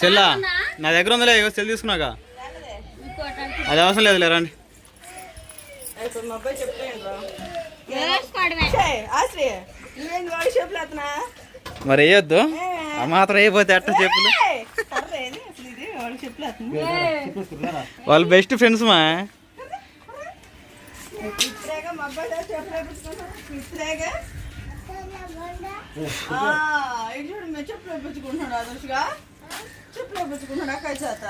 సెల్లా నా దగ్గర ఉందిలే ఇగో సెల్ తీసుకున్నాక. అది అవసరం లేదు రండి. ఇప్పుడు మా మరి వేయొద్దు. ఆ మాత్రం అయిపోతే అట్ట చెప్పులు. కర్ర ఏది అసలు ఇది వాడి చెప్పులు అతను. వాళ్ళు బెస్ట్ ఫ్రెండ్స్ మా. చెప్పులు ఆదర్శగా. చెప్పులు వేపించుకుంటున్నాడు అక్క చేత.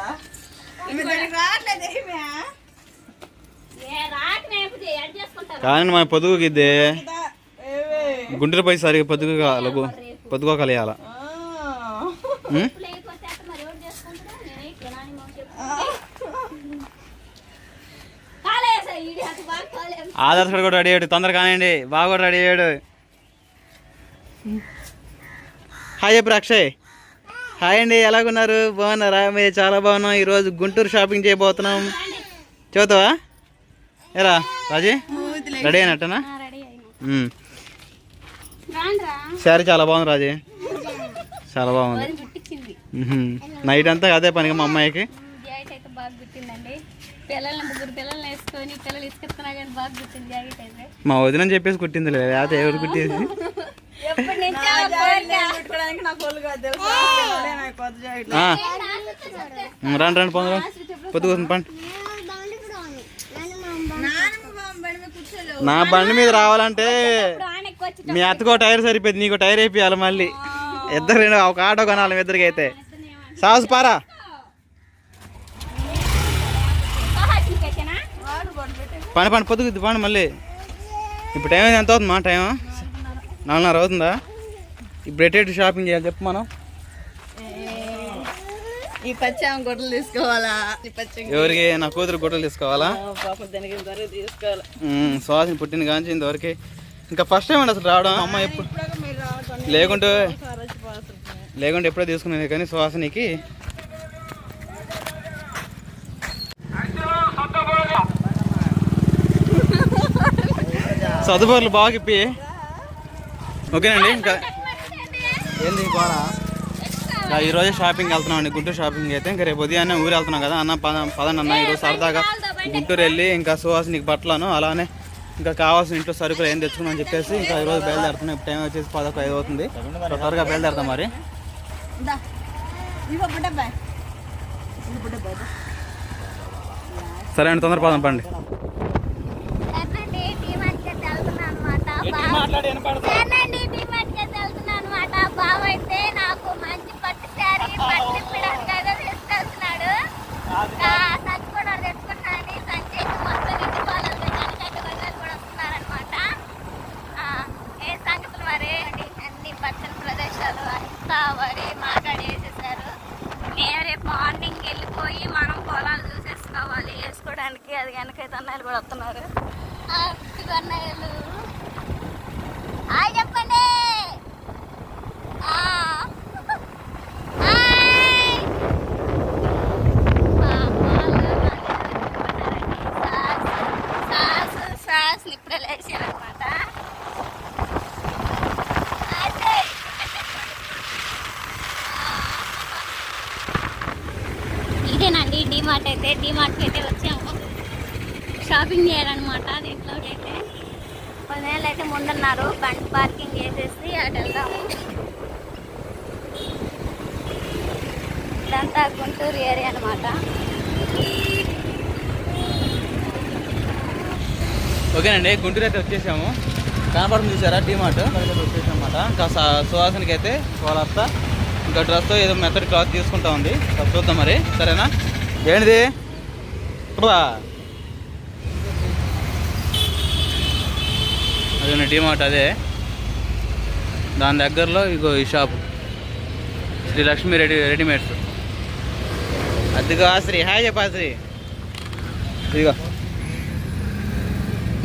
కానీ మా పొదుగుకి ఇద్దే. ఇదా, ఏవే గుంటూరు పోయి సరిగా పొద్దుగు కాలకు పొద్దుగో కలియాల ఆ. లేకపోతే అట్ట మరి ఎవరు చేసుకుంటారు నేను ఇట్లా నాని మామ చెప్పు ఆ. కాలేసా ఈడి అటు బాగా కాలేదు ఆదర్శ్ కూడా రెడీ అయ్యాడు. తొందరగా కానివ్వండి. బాగా కూడా రెడీ అయ్యాడు. హాయ్ చెప్పు అక్షయ్ హాయ్ అండి. ఎలాగున్నారు? బాగున్నారా? మీరు చాలా బాగున్నాం. ఈరోజు గుంటూరు షాపింగ్ చేయబోతున్నాం. చూతావా ఏరా రాజీ? రెడీ అయినట్టనా? శారీ చాలా బాగుంది రాజీ. చాలా బాగుంది. అది. నైట్ అంతా అదే పనిగా మా అమ్మాయికి. మా వదిన చెప్పేసి కుట్టింది లేదు. లేకపోతే ఎవరు కుట్టేసి రండి రండి పొందరు పొద్దుకోసం పండి. నా బండి మీద రావాలంటే మీ అత్తకో టైర్ సరిపోయింది నీకు టైర్ వేపియాలి మళ్ళీ. ఇద్దరు రెండు ఒక ఆటో కొనాలి మీ ఇద్దరికి అయితే. సాహస్ పారా. పని పని పొద్దుకుద్ది పండి మళ్ళీ. ఇప్పుడు టైం ఎంత అవుతుంది మా టైం? నాలుగున్నర అవుతుందా? ఇప్పుడు ఎటు షాపింగ్ చేయాలి చెప్పు మనం. ఈ పచ్చామ గొడ్డలు తీసుకోవాలా? పచ్చి ఎవరికి? నా కూతురు గుట్టలు తీసుకోవాలా? పాప దానికి ధర తీసుకోవాలా? ఉమ్, సువాసన పుట్టింది కానీ ఇంతవరకు. ఇంకా ఫస్ట్ టైం అండి అసలు రావడం. అమ్మ ఎప్పుడు లేకుంటే. లేకుంటే ఎప్పుడో తీసుకునేది కానీ సువాసనకి సదుపాయాలు బాగా ఇప్పి. ఓకేనండి ఇంకా ఏంది గోరా ఈరోజు షాపింగ్ వెళ్తున్నాం అండి గుంటూరు షాపింగ్ అయితే. ఇంకా రేపు ఉదయాన్నే ఊరు వెళ్తున్నాం కదా అన్న పద పదండి అన్న ఈరోజు సరదాగా గుంటూరు వెళ్ళి ఇంకా సువాసనకి బట్టలను అలానే ఇంకా కావాల్సిన ఇంట్లో సరుకులు ఏం తెచ్చుకున్నాం అని చెప్పేసి ఇంకా ఈరోజు బయలుదేరుతున్నాం. ఇప్పుడు టైం వచ్చేసి పదొక ఐదు అవుతుంది త్వరగా బయలుదేరుతాం మరి. సరే అండి తొందర పదం పండి. అయితే నాకు మంచి పట్టు శారీ పట్టు వేసుకోవడానికి అది వెనకైతే అన్నయ్యలు కూడా వస్తున్నారు. అన్నయ్యలు హాయ్ చెప్పండి ఆ. హాయ్. మా అమ్మాళ్ళు సాస్ సాస్ సాస్ ఇప్పుడే లేచారనమాట అదే ఇదేనండి డిమార్ట్ అయితే డిమార్ట్కి అయితే వచ్చాము షాపింగ్ చేయాలన్నమాట. దీంట్లో అయితే పదివేలు అయితే. ముందున్నారు. బండి పార్కింగ్ చేసేసి అటు వెళ్దాము. ఇదంతా గుంటూరు ఏరియా అనమాట ఓకేనండి గుంటూరు అయితే వచ్చేసాము. కనపడుతుంది చూసారా? టీమార్ట్ వచ్చేసాం అనమాట ఇంకా సువాసనకి అయితే వాళ్ళత్త ఇంకా డ్రెస్ ఏదో మెత్తడి క్లాత్ తీసుకుంటా ఉంది. చూద్దాం మరి. సరేనా? ఏంటిది? రా అదే డిమార్ట్ అదే? దాని దగ్గరలో ఇగో ఈ shop. Sri Lakshmi ready readymades. అదిగో శ్రీ హాయ్ చెప్పా శ్రీ. ఇదిగో.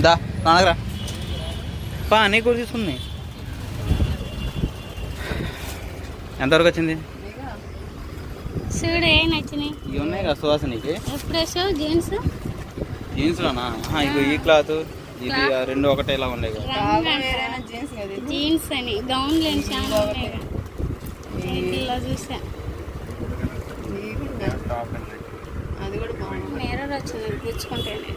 దా నాన్నగరా పా నీ కూడా తీసుకుంది. ఎంతవరకు వచ్చింది? ఇదిగో. చూడు ఏ నచ్చినాయి? ఇవి ఉన్నాయి కదా సువాసనకి జీన్స్? జీన్స్లోనా? ఇగో ఈ క్లాత్. ఇది రెండు ఒకటే ఇలా ఉన్నాయి జీన్స్ అని గౌన్ లేని చాలా చూసా కూడా అది కూడా బాగుంది. మిర్రర్ వచ్చింది పుచ్చుకుంటేనే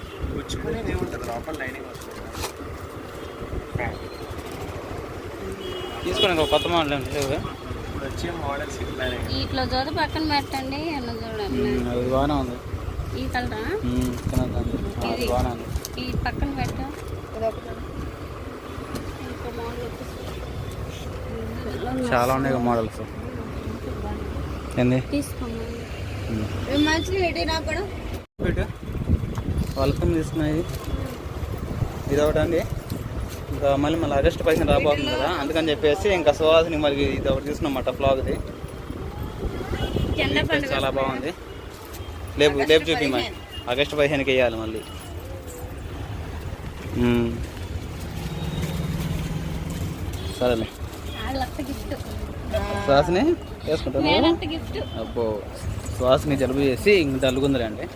తీసుకోండి కొత్త మోడల్ వీటిలో చూడ పక్కన పెట్టండి అన్న చూడండి అది బాగానే ఉంది. ఈ కలరా? బాగానే ఉంది. ఈ పక్కన పెట్ట. చాలా ఉన్నాయి మోడల్స్. ఏంది? వెల్కమ్ తీసుకున్నాయి. ఇది ఒకటి అండి. ఇంకా మళ్ళీ మళ్ళీ ఆగస్ట్ పైసలు రాబోతుంది కదా అందుకని చెప్పేసి ఇంకా సువాసిని మళ్ళీ ఇది ఒకటి తీసుకున్నమాట ఫ్లాగ్ది చాలా బాగుంది. లేపు లేపు చూపి మరి. ఆగస్ట్ పదిహేనుకి వేయాలి మళ్ళీ. సరేలే. శ్వాసని వేసుకుంటాను. అబ్బో శ్వాసని జలుబు చేసి ఇంక డల్లుకుందిలే అండి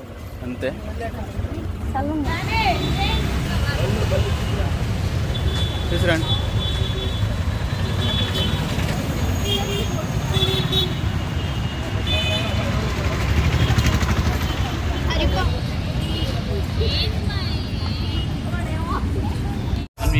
అంతే. తీసుకురండి వన్ వీక్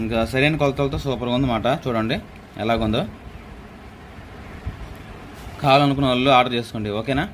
ఇంకా సరైన కొలతలతో సూపర్గా ఉందన్నమాట. చూడండి ఎలాగుందో. కావాలనుకున్న వాళ్ళు ఆర్డర్ చేసుకోండి ఓకేనా?